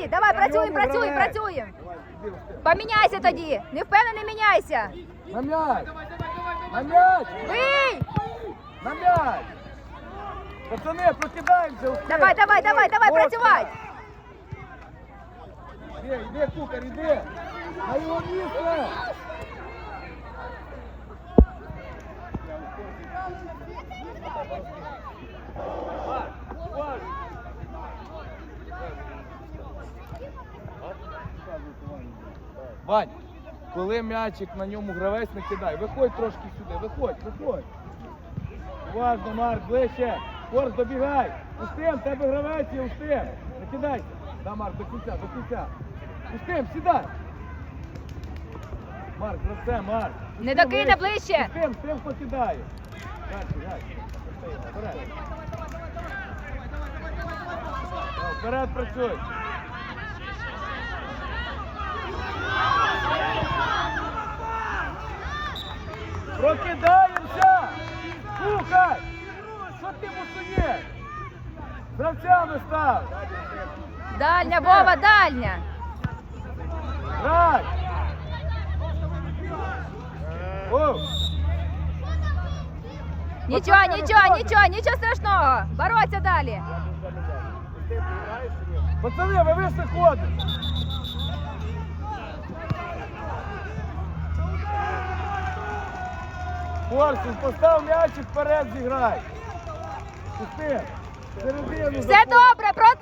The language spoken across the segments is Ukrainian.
здорово, молодці. Давай, працюємо, працюємо, працюємо. Поміняйся тоді. Не впевнений, міняйся. На м'яч! На м'яч! Бий! На м'яч! Пацани, прокидаємося! успіх! Давай, давай, давай, давай, Оскар! працювати. Іди, іди, кукар, іди! На його місце! Коли м'ячик на ньому гравець не кидай, виходь трошки сюди, виходь, виходь. Уважно, Марк, ближче. Корс, добігай. Устим, тебе гравець є, Устим. Не кидайся. Да, Марк, до кінця, до кінця. Устим, сідай. Марк, це, Марк. Не докине ближче. Устим, Устим, хто кидає. Дальше, дальше. Вперед. Вперед працюй. Прокидаємося! Слухай! Що ти мусуєш? Гравцями став! Вова, дальня. Грай! Нічого, нічого, нічого, нічого страшного. Бороться далі. Пацани, ви вийшли ходите! Корсун, постав м'ячик вперед зіграй! Пусти! Все добре, все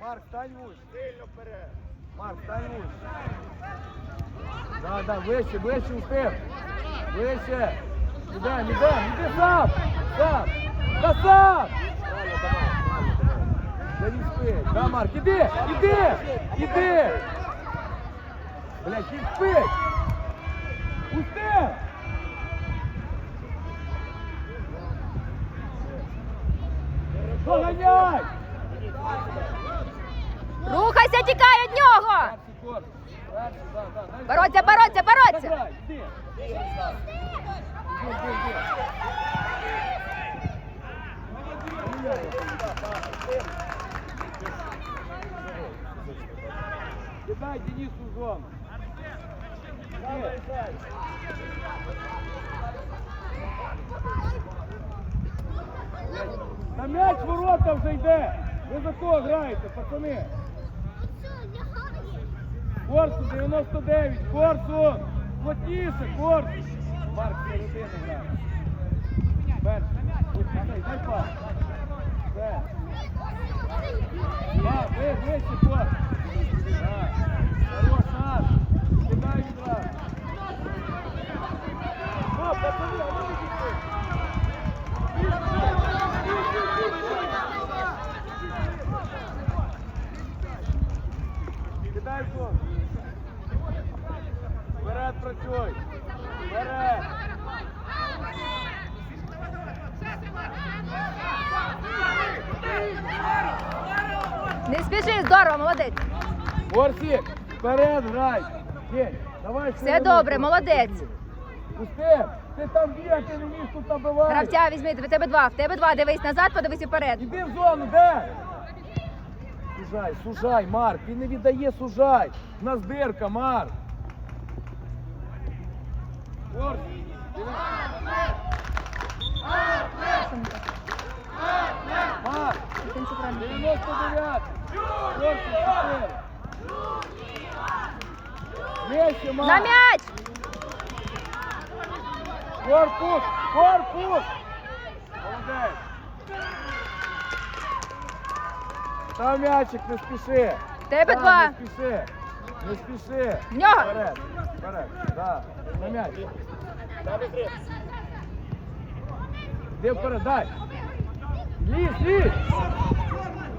Марк, стань вуш. Сильно вперед. Марк, стань вуш. Да, да, вище, вище устив. Вище. Ідем, ідем, іди сам. Сам. Та сам. Да не спить. Да, Марк, іди, іди, іди. Блядь, не спить. Пусти. Доганяй. Рухайся, тікай від нього. Бороться, бороться, бороться. Кидай Денису в зону. На м'яч ворота вже йде. Ви за кого граєте, пацани? Корсу 99, Корсу! Плотніше, Корсу! Марк, середини грає. Перший. Сюди, дай пас. Все. Да, ви, вище, Корс. Да. Хорош, наш. Кидай відразу. О, пацани, а ну відійшли. Кидай в зону. Вперед працюй. Вперед. Не спіши, здорово, молодець. Орсик, вперед грай. День, давай Все добре, молодець. Пусти, ти там бігати не вмієш тут набивати. Гравця візьми, в тебе два, в тебе два, дивись назад, подивись вперед. Іди в зону, де? Сужай, сужай, Марк, він не віддає, сужай. У нас дирка, Марк. Дивись. Марк, 99. Орсик, 4. Вещи, Марк. На м'яч! Корпус! Корпус! Молодець! Став м'ячик, не спіши! Тебе Да, два. Не спіши! Не спіши! В нього. Вперед! Вперед! Да. На м'яч! Іди вперед, дай! Лізь, лізь!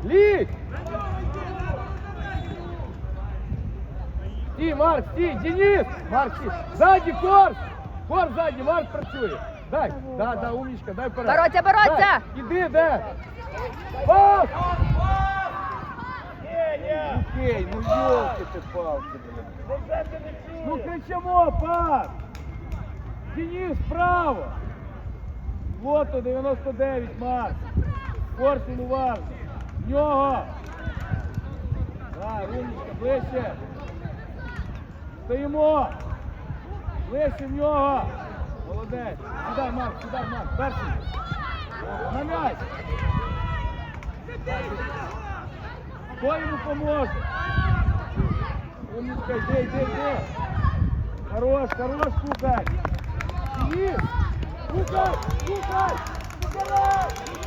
Лізь! Стій, Марк, стій, Денис! Марк, стій! Ззаді Корс! Корс ззаді, Марк працює! Дай, да, да, умничка, дай вперед. Бороться, бороться! Дай, Іди, де? Пас! Окей, ну ёлки ти палки, блин. Ну кричимо, пас! Денис, право! Лото 99, Марк. Корсун уважно. В нього. Так, умничка, ближче. Стоїмо. Ближче в нього. Молодець. Сідай, Марк, сідай, Марк. Перший. На м'яч. Хто йому поможе? Умничка, йди, йди, йди. Хорош, хорош, Кукай. Денис. Кукай, Кукай. Кукай.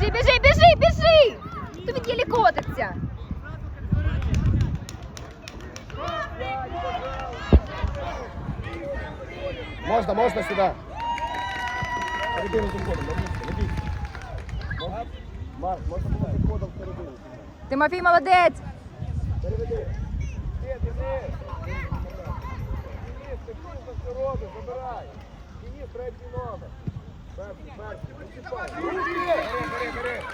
Біжи, біжи, біжи, біжи, біжи! Тобі ділі котиться. Можна, можна сюди. Середину з уходом, бійся. Марк, можна було підходом всередину. Тимофій молодець. Переведи. Денис, Денис. Денис, ти круто все робиш, забирай. Денис, третій номер. Бери, бери, бери.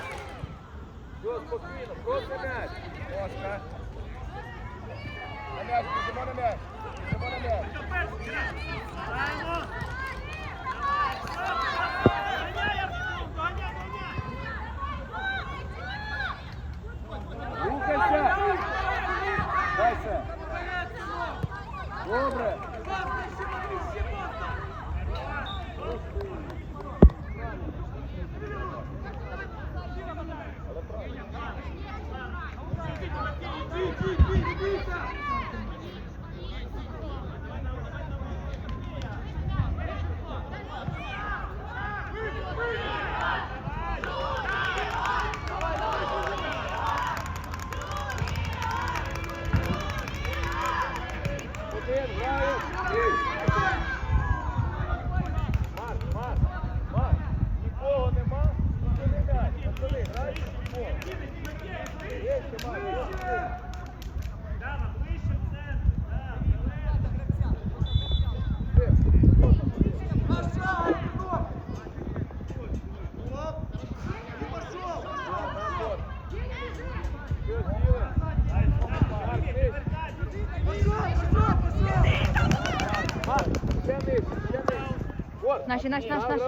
Наші, наші, наші, наші.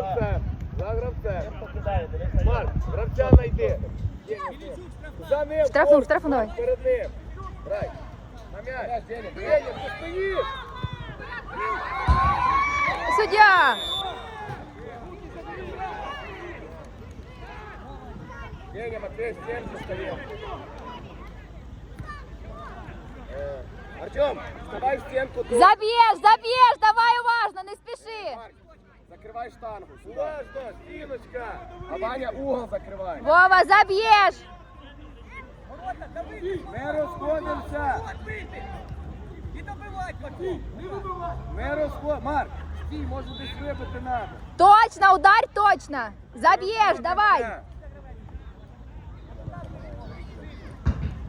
За гравцем. Марк, гравця знайди. За ним. Штрафну, Корпус, штрафну давай. Перед ним. Грай. На м'яч. Деня, ти стоїш. Суддя! Деня, Матвей, стенку стоїть. Е, Артем, вставай в стінку тут. Заб'єш, заб'єш, давай уважно, не спіши. Закривай штангу. Уважно, стіночка. А Ваня угол закривай. Вова, заб'єш. Не розходимося. Не розход. Марк, стій, може десь вибити надо. Точно, ударь точно. Заб'єш, давай.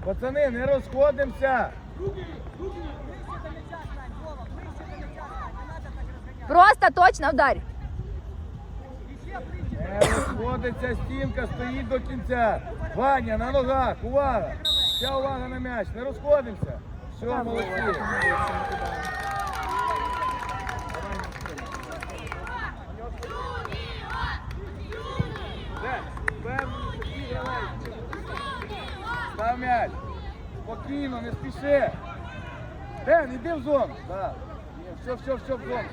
Пацани, не розходимося. Просто точно ударь. Не розходиться стінка, стоїть до кінця. Ваня, на ногах, увага. Вся увага на м'яч, не розходимося. Все, молодці. Став м'яч. Спокійно, не спіши. Ден, іди в зону. Ні, Все, все, все в зону.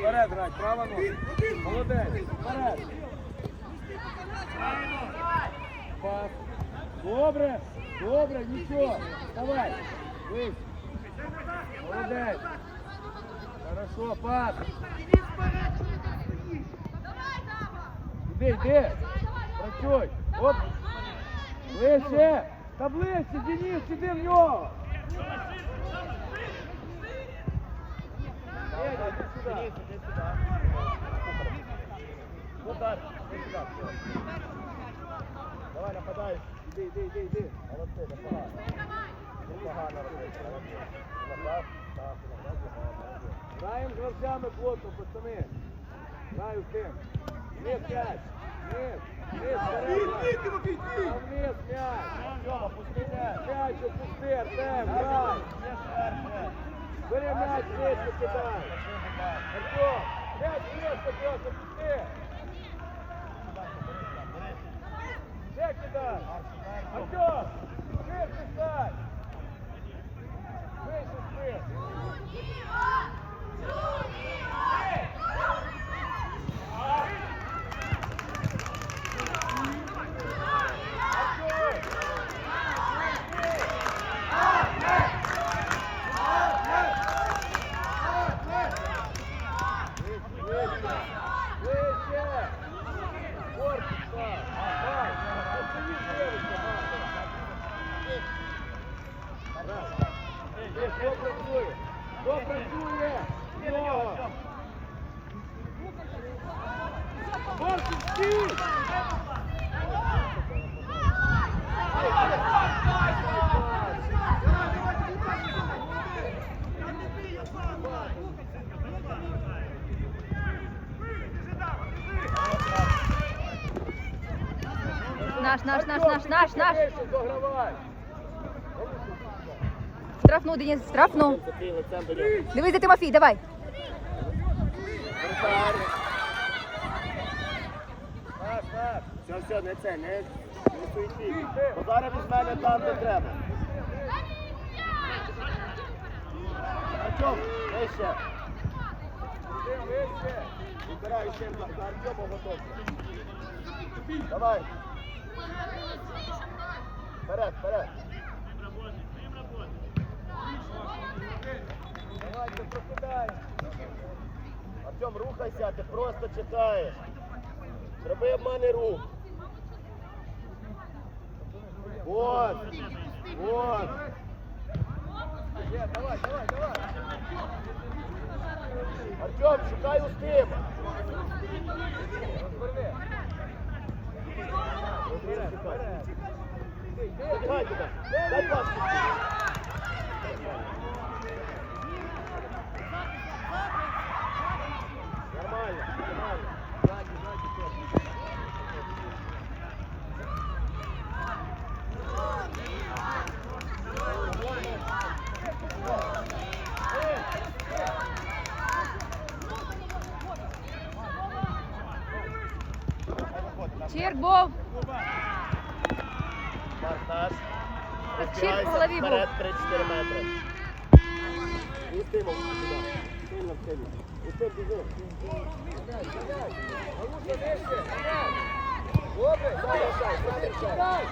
Вперед грай, права нога. Молодець, вперед. Пас. Добре, добре, нічого. Давай. Вийди. Молодець. Хорошо, пас. Іди, йди. Працюй. Оп. Ближче. Та ближче, Денис, іди в нього. Денис, іди сюди. Удар. Іди сюди. Давай, нападай. Іди, іди, іди, іди. Молодці, непогано. Непогано робити. молодці. Назад, так. Граємо з гравцями плотно, пацани. Граю з тим. Є п'ять. Вниз, вниз, вперед. А Вниз, м'яч. Тьома, пусти м'яч. М'яч опусти, Артем, грай. Бери м'яч, вище кидай. Артем, м'яч вище просто, пусти. Ще кидай. Артем, вище стань. Вище спи. Вище! Корпус став. Давай. Останови девочка, Де, Хто працює? Хто працює? Нього! Корпус, стій! Наш, наш, наш, Догравай. Штрафну, Денис, штрафну. Дивись, де Тимофій, давай. Все, все, не це, не, готовся. Давай. Вперед, вперед. Давайте прокидаємо. Артем, рухайся, ти просто чекаєш. Зроби в мене рух. Вот. Вот. Є, давай, давай, давай. Артем, шукай Устима. Розверни. Устим шукай. Іди, Чіп в голові був. Вперед 3-4 метри. Устимом сюди. Сильно в силі. Устим біжи. Галуша. М'яч. Добре, Залишай, залишай.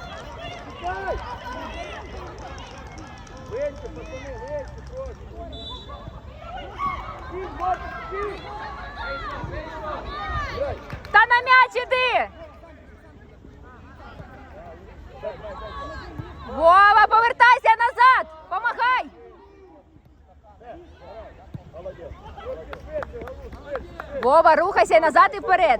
Чекай. Вище, пацани, вище стій. Та на м'яч іди. Вова, повертайся назад. Помагай. Вова, рухайся назад і вперед.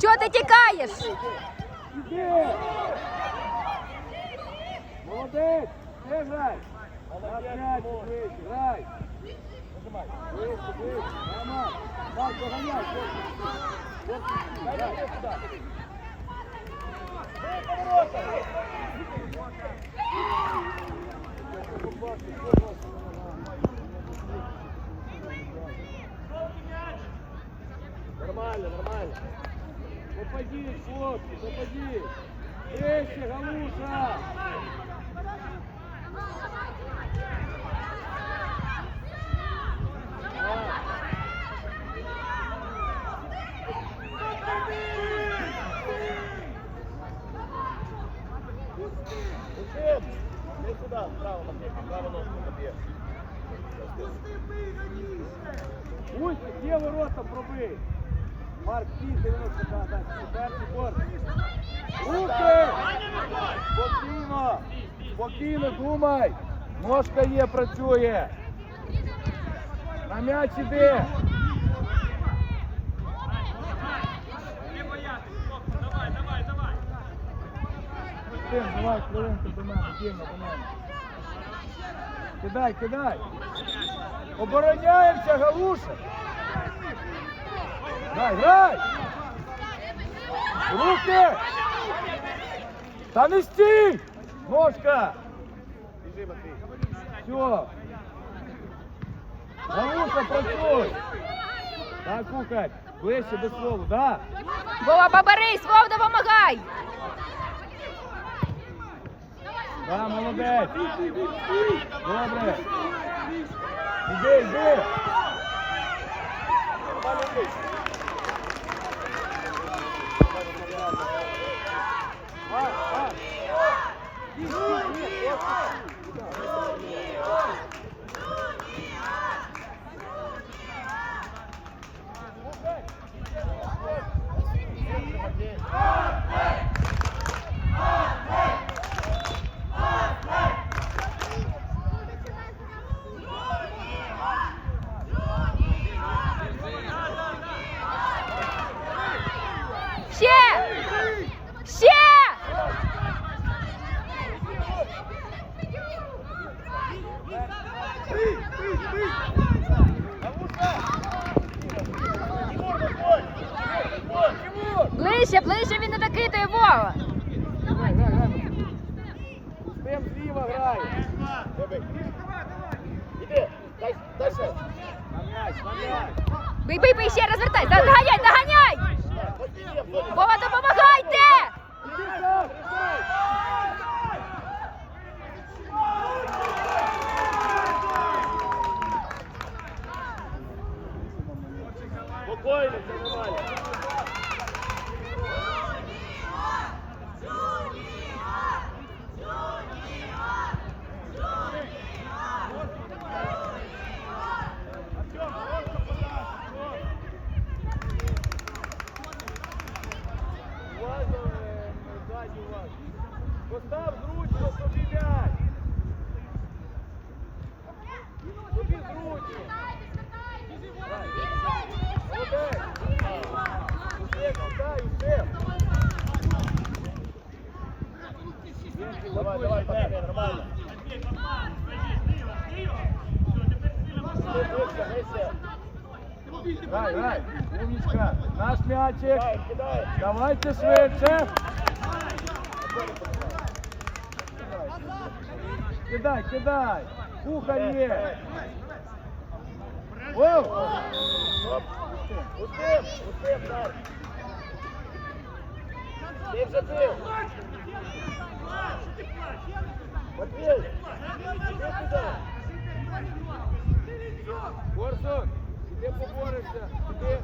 Чого ти тікаєш? Молодець! Грай! Грай! Нормально! Нормально. Попадіть, хлопці, попадіть! Вище, Галуша! Устим. Ти сюди, право Матвій, право ножку заб'єш. Устик, є ворота пробий! Марк, стій, 90 дай, перший корпус. Рухи! Спокійно! Спокійно думай! Ножка є, працює! На м'яч іди! Давай, хвилинку до мене, Діма, до мене. Кидай, кидай. Обороняємося, Галуша. Грай, грай. Руки. Та не стій. Ножка. Біжи, Матвій. Все. Галуша, працюй. Так, кухарь. Ближче до слову, да? Вова, поборись, Вов, допомагай! Да, молодець. Добре. Іди, іди. Ближче, ближче він не докидає, Вова! Грай, грай, грай. Зліва грає. Іди. Дай, дай ще. Бий, бий, бий, ще розвертай! Доганяй, доганяй! Матвій є в зоні. Вова, м'ячик. Кидай, кидай. Давайте швидше. Кидай, кидай. Кухар є. Оу! Оп. Успів, успів, так. Ти вже бив. Матвій, іди туди. Корсун, іди поборешся. Іди.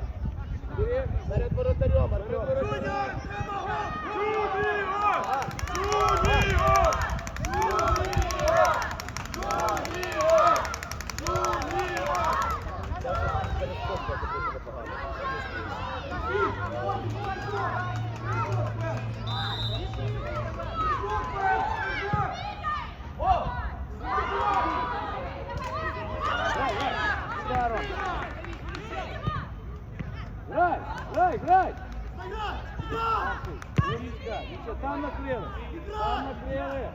Іди. Перед воротарем, Артем. Перед воротарем. Перескочка таки непогано. Здорово. Грай, грай, грай. Нічого, там накрили. Там накрили.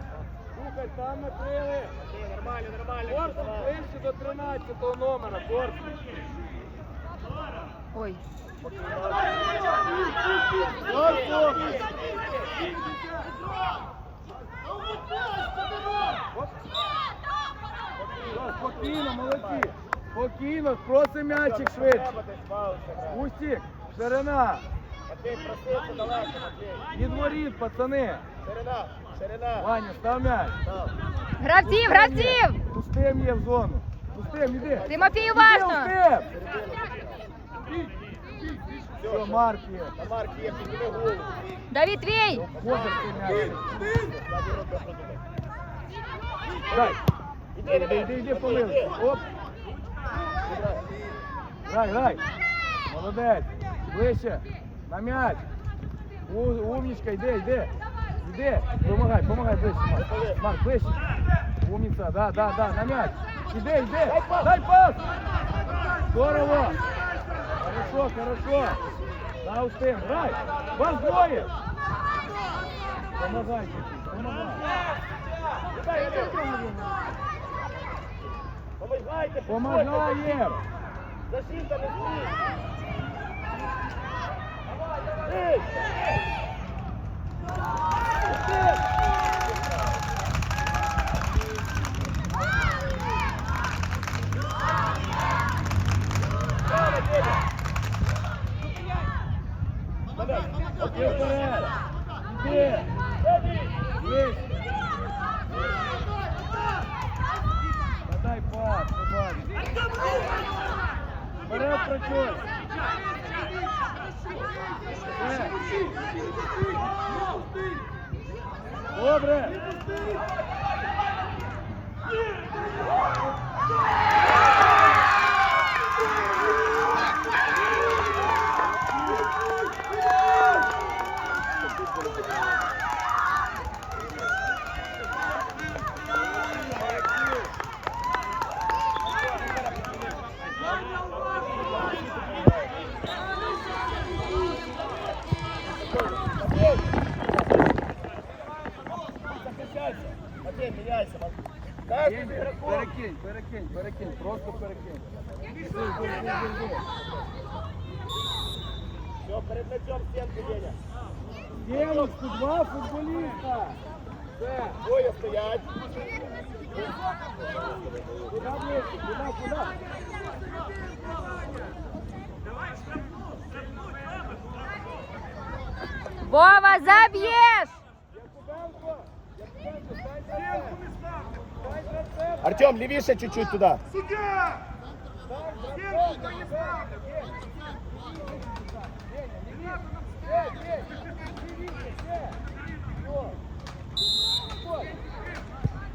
Слухай, там накрили. Нормально, нормально. Корпус ближче до 13 номера. Корпус. Ой. Корпус. Спокійно, молодці. Спокійно, просимо м'ячик швидше. Треба ширина. Матвій, просився далеко, Матвій. Від воріт, пацани. Ширина, ширина. Ваня, став м'яч. Гравців, гравців! Пустим є в зону. Пустим, іди. Тимофій, Іди, уважно! Устим. Все, Марк є. На марк є, підніми голову. Давід твій! Ходиш ти м'яч. Дай. Іди, Іди, іди, іди, помил. Оп. Грай, грай. Молодець. Ближче. На м'яч. Умничка, йди, йди. Йди. Помагай, помагай ближче, Марк. Марк, ближче. Умниця, да, да, да, на м'яч. Іди, йди. Дай пас. Здорово. Хорошо, хорошо. Да, Устим, грай. Вас двоє. Помагай, чуть-чуть, помагай. Помагайте, Помагаємо! Стоїть. Ей! Іди вперед! Іди! Ближче! Надай пас, побач. Вперед працюй! Все. Добре! Матей, міняйся. Перекинь, перекинь, перекинь, просто перекинь. Все, перед м'ячом стінку, Деня. Стіночку, два футболіста. Все. Двоє стоять. Куда ближче? Куда, куда? Вова, заб'єш! Якубенко, Якубенко, стань на себе. Стань на себе. Артем, лівіше чуть-чуть туди. Суддя!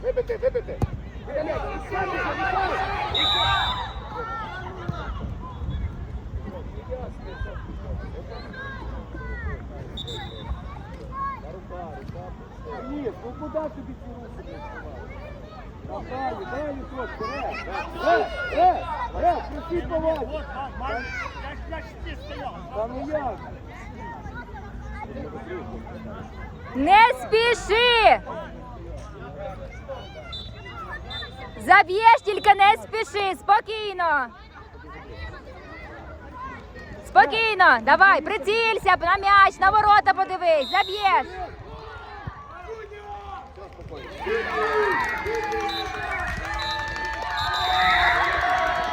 Вибити, вибити. Ні, ну куди тобі ці руки Не спіши! Заб'єш, тільки не спіши, спокійно. Спокійно, давай, прицілься на м'яч, на ворота подивись, заб'єш.